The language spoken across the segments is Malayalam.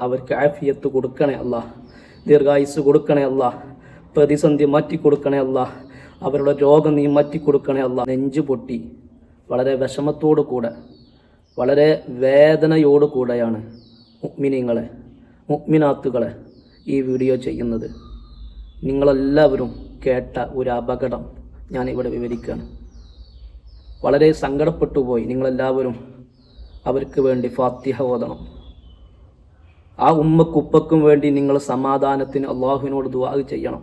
അവർക്ക് ആഫിയത്ത് കൊടുക്കണേ അല്ല ദീർഘായുസ് കൊടുക്കണേ അല്ല പ്രതിസന്ധി മാറ്റി കൊടുക്കണേ അല്ല അവരുടെ രോഗം നീ മാറ്റി കൊടുക്കണേ അല്ല നെഞ്ചു പൊട്ടി. വളരെ വിഷമത്തോടു കൂടെ വളരെ വേദനയോടു കൂടെയാണ് മുഗ്മിനിങ്ങളെ മുഗ്മിനാത്തുകളെ ഈ വീഡിയോ ചെയ്യുന്നത്. നിങ്ങളെല്ലാവരും കേട്ട ഒരു അപകടം ഞാൻ ഇവിടെ വിവരിക്കുകയാണ്. വളരെ സങ്കടപ്പെട്ടു പോയി നിങ്ങളെല്ലാവരും. അവർക്ക് വേണ്ടി ഫാത്തിഹ ഓതണം. ആ ഉമ്മക്കുപ്പക്കും വേണ്ടി നിങ്ങൾ സമാധാനത്തിന് അള്ളാഹുവിനോട് ദുവാ ചെയ്യണം.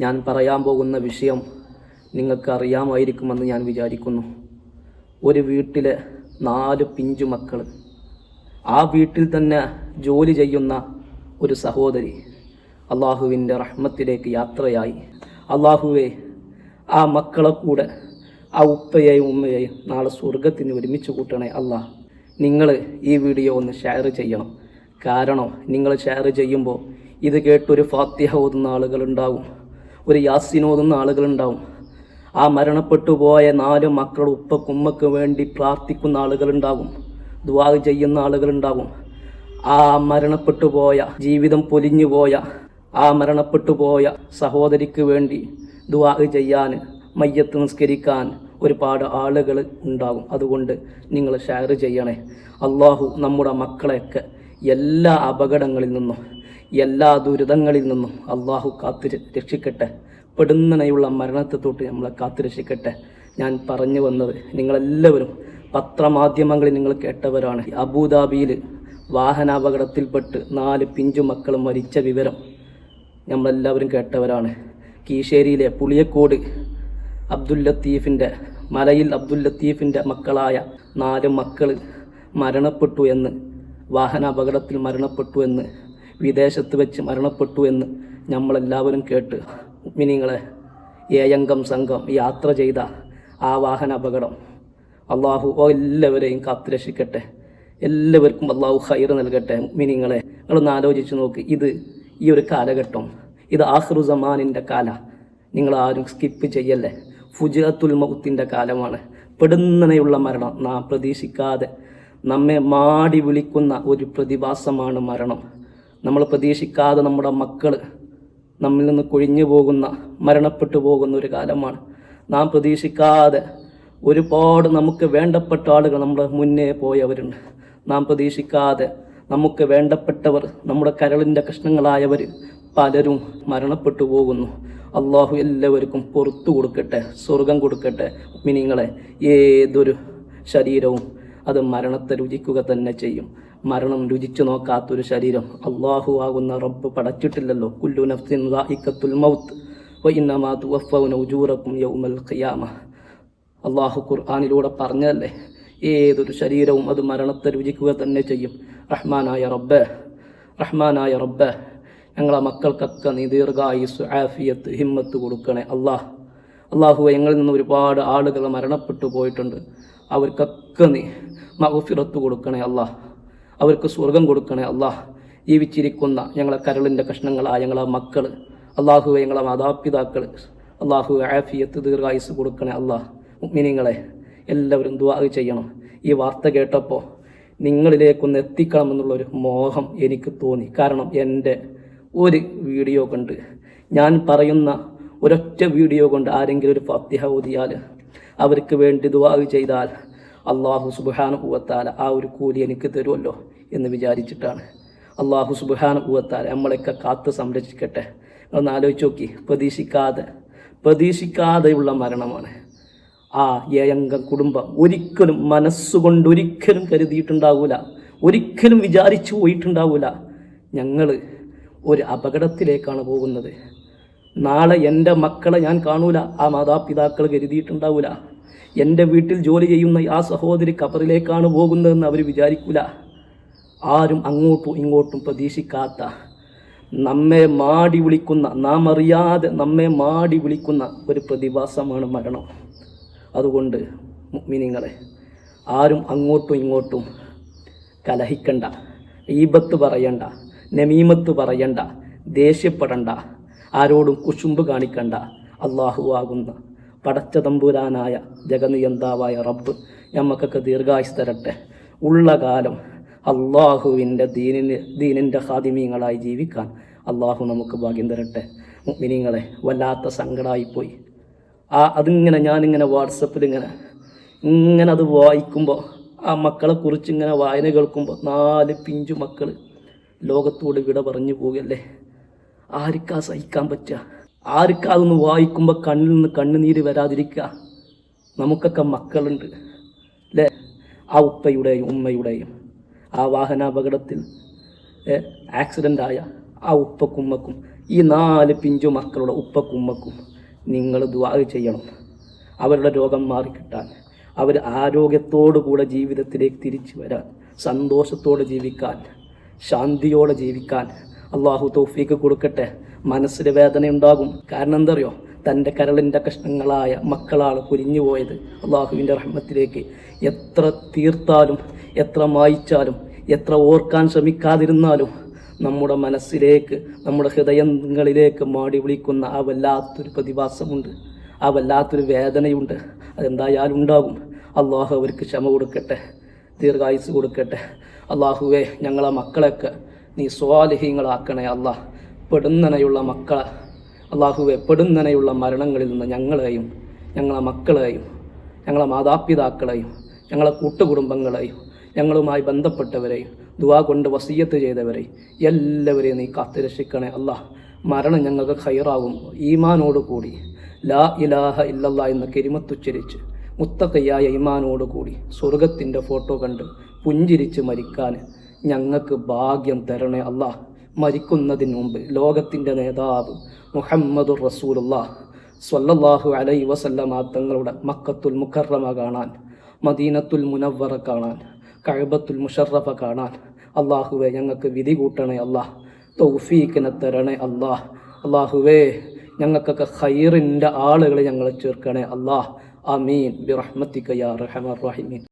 ഞാൻ പറയാൻ പോകുന്ന വിഷയം നിങ്ങൾക്ക് അറിയാമായിരിക്കുമെന്ന് ഞാൻ വിചാരിക്കുന്നു. ഒരു വീട്ടിലെ നാല് പിഞ്ചു മക്കൾ ആ വീട്ടിൽ തന്നെ ജോലി ചെയ്യുന്ന ഒരു സഹോദരി അള്ളാഹുവിന്റെ റഹ്മത്തിലേക്ക് യാത്രയായി. അള്ളാഹുവെ ആ മക്കളെ കൂടെ ആ ഉപ്പയെയും ഉമ്മയെയും നാളെ സ്വർഗത്തിന് ഒരുമിച്ച് കൂട്ടണേ അള്ളാഹ് നിങ്ങൾ ഈ വീഡിയോ ഒന്ന് ഷെയർ ചെയ്യണം. കാരണം നിങ്ങൾ ഷെയർ ചെയ്യുമ്പോൾ ഇത് കേട്ടൊരു ഫാത്തിഹ ഓതുന്ന ആളുകളുണ്ടാവും ഒരു യാസിൻ ഓതുന്ന ആളുകളുണ്ടാവും. ആ മരണപ്പെട്ടു പോയ നാല് മക്കൾ ഉപ്പക്കുമ്മക്ക് വേണ്ടി പ്രാർത്ഥിക്കുന്ന ആളുകളുണ്ടാവും ദുവാ ചെയ്യുന്ന ആളുകളുണ്ടാവും. ആ മരണപ്പെട്ടു പോയ ജീവിതം പൊലിഞ്ഞു പോയ ആ മരണപ്പെട്ടു പോയ സഹോദരിക്ക് വേണ്ടി ദുവാ ചെയ്യാൻ മയ്യത്ത് നിസ്കരിക്കാൻ ഒരുപാട് ആളുകൾ ഉണ്ടാകും അതുകൊണ്ട് നിങ്ങൾ ഷെയർ ചെയ്യണേ. അള്ളാഹു നമ്മുടെ മക്കളെയൊക്കെ എല്ലാ അപകടങ്ങളിൽ നിന്നും എല്ലാ ദുരിതങ്ങളിൽ നിന്നും അള്ളാഹു കാത്തു രക്ഷിക്കട്ടെ. പെടുന്നനയുള്ള മരണത്തെ തൊട്ട് നമ്മളെ കാത്തു രക്ഷിക്കട്ടെ. ഞാൻ പറഞ്ഞു വന്നത് നിങ്ങളെല്ലാവരും പത്രമാധ്യമങ്ങളിൽ നിങ്ങൾ കേട്ടവരാണ്. അബുദാബിയിൽ വാഹനാപകടത്തിൽപ്പെട്ട് നാല് പിഞ്ചു മക്കൾ മരിച്ച വിവരം നമ്മളെല്ലാവരും കേട്ടവരാണ്. കീശേരിയിലെ പുളിയക്കോട് അബ്ദുൽ ലത്തീഫിന്റെ മലയിൽ അബ്ദുൽ ലത്തീഫിന്റെ മക്കളായ നാല് മക്കൾ മരണപ്പെട്ടു എന്ന് വാഹനാപകടത്തിൽ മരണപ്പെട്ടു എന്ന് വിദേശത്ത് വെച്ച് മരണപ്പെട്ടു എന്ന് നമ്മളെല്ലാവരും കേട്ട്. മിനിങ്ങളെ ഏയംഗം സംഘം യാത്ര ചെയ്ത ആ വാഹന അപകടം ഓ എല്ലാവരെയും കാത്തുരക്ഷിക്കട്ടെ. എല്ലാവർക്കും അള്ളാഹു ഹൈർ നൽകട്ടെ. മിനിങ്ങളെ നിങ്ങളൊന്ന് ആലോചിച്ച് നോക്ക്. ഇത് ഈ ഒരു കാലഘട്ടം ഇത് ആഹ്റു സമാനിന്റെ കാല. നിങ്ങൾ ആരും സ്കിപ്പ് ചെയ്യല്ലേ? ഫുജത്തുൽ മൗത്തിന്റെ കാലമാണ്. പെടുന്നനെയുള്ള മരണം നാം പ്രതീക്ഷിക്കാതെ നമ്മെ മാടി വിളിക്കുന്ന ഒരു പ്രതിഭാസമാണ് മരണം. നമ്മൾ പ്രതീക്ഷിക്കാതെ നമ്മുടെ മക്കൾ നമ്മിൽ നിന്ന് കൊഴിഞ്ഞു പോകുന്ന മരണപ്പെട്ടു പോകുന്ന ഒരു കാലമാണ്. നാം പ്രതീക്ഷിക്കാതെ ഒരുപാട് നമുക്ക് വേണ്ടപ്പെട്ട ആളുകൾ നമ്മുടെ മുന്നേ പോയവരുണ്ട്. നാം പ്രതീക്ഷിക്കാതെ നമുക്ക് വേണ്ടപ്പെട്ടവർ നമ്മുടെ കരളിന്റെ കഷ്ണങ്ങളായവർ പലരും മരണപ്പെട്ടു പോകുന്നു. അള്ളാഹു എല്ലാവർക്കും പുറത്തു കൊടുക്കട്ടെ സ്വർഗം കൊടുക്കട്ടെ. മിനിങ്ങളെ ഏതൊരു ശരീരവും അത് മരണത്തെ രുചിക്കുക തന്നെ ചെയ്യും. മരണം രുചിച്ചു നോക്കാത്തൊരു ശരീരം അള്ളാഹു ആകുന്ന റബ്ബ് പടച്ചിട്ടില്ലല്ലോ. കുല്ലു നഫ്സിൻ ഇക്കത്തുൽ മൗത്ത്. യൗമൽ ഖിയാമ. അള്ളാഹു ഖുർആാനിലൂടെ പറഞ്ഞതല്ലേ? ഏതൊരു ശരീരവും അത് മരണത്തെ രുചിക്കുക തന്നെ ചെയ്യും. റഹ്മാനായ റബ്ബ് റഹ്മാനായ റബ്ബ് ഞങ്ങളെ മക്കൾക്കൊക്കെ നീ ദീർഘായുസ് ആഫിയത്ത് ഹിമ്മത്ത് കൊടുക്കണേ അള്ളാഹ് അള്ളാഹു ഞങ്ങളിൽ നിന്ന് ഒരുപാട് ആളുകൾ മരണപ്പെട്ടു പോയിട്ടുണ്ട്. അവർക്കൊക്കെ നീ മഹഫിറത്ത് കൊടുക്കണേ അല്ല. അവർക്ക് സ്വർഗം കൊടുക്കണേ അല്ല. ജീവിച്ചിരിക്കുന്ന ഞങ്ങളെ കരളിന്റെ കഷ്ണങ്ങളായ ഞങ്ങളെ മക്കൾ അള്ളാഹു ഞങ്ങളെ മാതാപിതാക്കൾ അള്ളാഹു ആഫിയത്ത് ദീർഘായുസ് കൊടുക്കണേ അല്ല. മിനിങ്ങളെ എല്ലാവരും ദുവാ ചെയ്യണം. ഈ വാർത്ത കേട്ടപ്പോൾ നിങ്ങളിലേക്കൊന്ന് എത്തിക്കണമെന്നുള്ളൊരു മോഹം എനിക്ക് തോന്നി. കാരണം എന്റെ ഒരു വീഡിയോ കണ്ട് ഞാൻ പറയുന്ന ഒരൊറ്റ വീഡിയോ കൊണ്ട് ആരെങ്കിലും ഒരു ഫത്തിഹ ഓതിയാൽ അവർക്ക് വേണ്ടി ദുവാ ചെയ്താൽ അള്ളാഹു സുബാനുഭവത്താൽ ആ ഒരു കൂലി എനിക്ക് തരുമല്ലോ എന്ന് വിചാരിച്ചിട്ടാണ്. അള്ളാഹു സുബാനുഭവത്താൽ നമ്മളെയൊക്കെ കാത്ത് സംരക്ഷിക്കട്ടെ. ഒന്ന് ആലോചിച്ച് നോക്കി. പ്രതീക്ഷിക്കാതെ പ്രതീക്ഷിക്കാതെയുള്ള മരണമാണ്. ആ ഏയംഗ കുടുംബം ഒരിക്കലും മനസ്സുകൊണ്ട് ഒരിക്കലും കരുതിയിട്ടുണ്ടാവൂല. ഒരിക്കലും വിചാരിച്ചു പോയിട്ടുണ്ടാവൂല. ഞങ്ങൾ ഒരു അപകടത്തിലേക്കാണ് പോകുന്നത്. നാളെ എന്റെ മക്കളെ ഞാൻ കാണൂല. ആ മാതാപിതാക്കൾ കരുതിയിട്ടുണ്ടാവൂല. എന്റെ വീട്ടിൽ ജോലി ചെയ്യുന്ന ആ സഹോദരി കബറിലേക്കാണ് പോകുന്നതെന്ന് അവർ വിചാരിക്കൂല. ആരും അങ്ങോട്ടും ഇങ്ങോട്ടും പ്രതീക്ഷിക്കാത്ത നമ്മെ മാടി വിളിക്കുന്ന നാം അറിയാതെ നമ്മെ മാടി വിളിക്കുന്ന ഒരു പ്രതിഭാസമാണ് മരണം. അതുകൊണ്ട് മിനിങ്ങളെ ആരും അങ്ങോട്ടും ഇങ്ങോട്ടും കലഹിക്കണ്ട ഈബത്ത് പറയണ്ട നമീമത്ത് പറയണ്ട ദേഷ്യപ്പെടണ്ട. ആരോടും കുശുമ്പ് കാണിക്കണ്ട. അള്ളാഹു ആകുന്ന പടച്ച തമ്പുരാനായ ജഗനിയന്താവായ റബ്ബ് ഞമ്മക്കൊക്കെ ദീർഘായുസ് തരട്ടെ. ഉള്ള കാലം അള്ളാഹുവിന്റെ ദീനിന് ദീനിന്റെ ഹാദിമീങ്ങളായി ജീവിക്കാൻ അള്ളാഹു നമുക്ക് ഭാഗ്യം തരട്ടെ. മിനിങ്ങളെ വല്ലാത്ത സങ്കടമായിപ്പോയി ആ അതിങ്ങനെ ഞാനിങ്ങനെ വാട്സപ്പിൽ ഇങ്ങനെ ഇങ്ങനെ അത് വായിക്കുമ്പോൾ ആ മക്കളെ കുറിച്ച് ഇങ്ങനെ വായന കേൾക്കുമ്പോൾ നാല് പിഞ്ചു മക്കൾ ലോകത്തോട് വിട പറഞ്ഞു പോകല്ലേ? ആർക്കാ സഹിക്കാൻ പറ്റുക? ആർക്കാ അതൊന്ന് വായിക്കുമ്പോൾ കണ്ണിൽ നിന്ന് കണ്ണുനീര് വരാതിരിക്കുക? നമുക്കൊക്കെ മക്കളുണ്ട് അല്ലേ ആ ഉപ്പയുടെയും ഉമ്മയുടെയും ആ വാഹനാപകടത്തിൽ ആയ ആ ഉപ്പക്കുമ്മക്കും ഈ നാല് പിഞ്ചു മക്കളുടെ ഉപ്പക്കുമ്മക്കും നിങ്ങൾ ദ്വാ ചെയ്യണം. അവരുടെ രോഗം മാറിക്കിട്ടാൻ അവർ ആരോഗ്യത്തോടു കൂടെ ജീവിതത്തിലേക്ക് തിരിച്ചു വരാൻ സന്തോഷത്തോടെ ജീവിക്കാൻ ശാന്തിയോടെ ജീവിക്കാൻ അള്ളാഹു തൗഫീക്ക് കൊടുക്കട്ടെ. മനസ്സിൽ വേദന ഉണ്ടാകും. കാരണം എന്തറിയോ? തന്റെ കരളിന്റെ കഷ്ണങ്ങളായ മക്കളാണ് പൊരിഞ്ഞു പോയത്. അള്ളാഹുവിന്റെ റഹ്മത്തിലേക്ക് എത്ര തീർത്താലും എത്ര മായിച്ചാലും എത്ര ഓർക്കാൻ ശ്രമിക്കാതിരുന്നാലും നമ്മുടെ മനസ്സിലേക്ക് നമ്മുടെ ഹൃദയങ്ങളിലേക്ക് മാടി വിളിക്കുന്ന ആ വല്ലാത്തൊരു പ്രതിഭാസമുണ്ട്. ആ വല്ലാത്തൊരു വേദനയുണ്ട്. അതെന്തായാലും ഉണ്ടാകും. അള്ളാഹു അവർക്ക് ക്ഷമ കൊടുക്കട്ടെ. ദീർഘായുസ് കൊടുക്കട്ടെ. അള്ളാഹുവെ ഞങ്ങളെ മക്കളെയൊക്കെ നീ സ്വാലിഹീങ്ങളാക്കണേ അള്ളാഹ് പെടുന്നനയുള്ള മക്കളെ. അള്ളാഹുവെ പെടുന്നനയുള്ള മരണങ്ങളിൽ നിന്ന് ഞങ്ങളെയും ഞങ്ങളെ മക്കളെയും ഞങ്ങളെ മാതാപിതാക്കളെയും ഞങ്ങളെ കൂട്ടുകുടുംബങ്ങളെയും ഞങ്ങളുമായി ബന്ധപ്പെട്ടവരെയും ദുവാ കൊണ്ട് വസീയത്ത് ചെയ്തവരെയും എല്ലാവരെയും നീ കാത്തുരക്ഷിക്കണേ അല്ല മരണം ഞങ്ങൾക്ക് ഹൈറാവും ഈമാനോട് കൂടി. ലാ ഇലാഹ ഇല്ലല്ലാ എന്ന കെരിമത്തുച്ചരിച്ച് മുത്തക്കയ്യായ ഈമാനോട് കൂടി സ്വർഗത്തിന്റെ ഫോട്ടോ കണ്ട് പുഞ്ചിരിച്ച് മരിക്കാൻ ഞങ്ങൾക്ക് ഭാഗ്യം തരണേ അള്ളാഹ് മരിക്കുന്നതിന് മുമ്പ് ലോകത്തിന്റെ നേതാവ് മുഹമ്മദുർ റസൂലുള്ള സ്വല്ലല്ലാഹു അലൈ വസല്ലമ തങ്ങളുടെ മക്കത്തുൽ മുക്കറമ കാണാൻ മദീനത്തുൽ മുനവ്വറ കാണാൻ കഴബത്തുൽ മുഷറഫ കാണാൻ അള്ളാഹുവെ ഞങ്ങൾക്ക് വിധി കൂട്ടണേ അല്ലാഹ്. തൗഫീഖിനെ തരണേ അല്ലാഹ്. അള്ളാഹുവേ ഞങ്ങൾക്കൊക്കെ ഖൈറിന്റെ ആളുകളെ ഞങ്ങളെ ചേർക്കണേ അല്ലാഹ്. അമീൻ ബിറഹ്മത്തിക യാ റഹമർ റഹിമീൻ.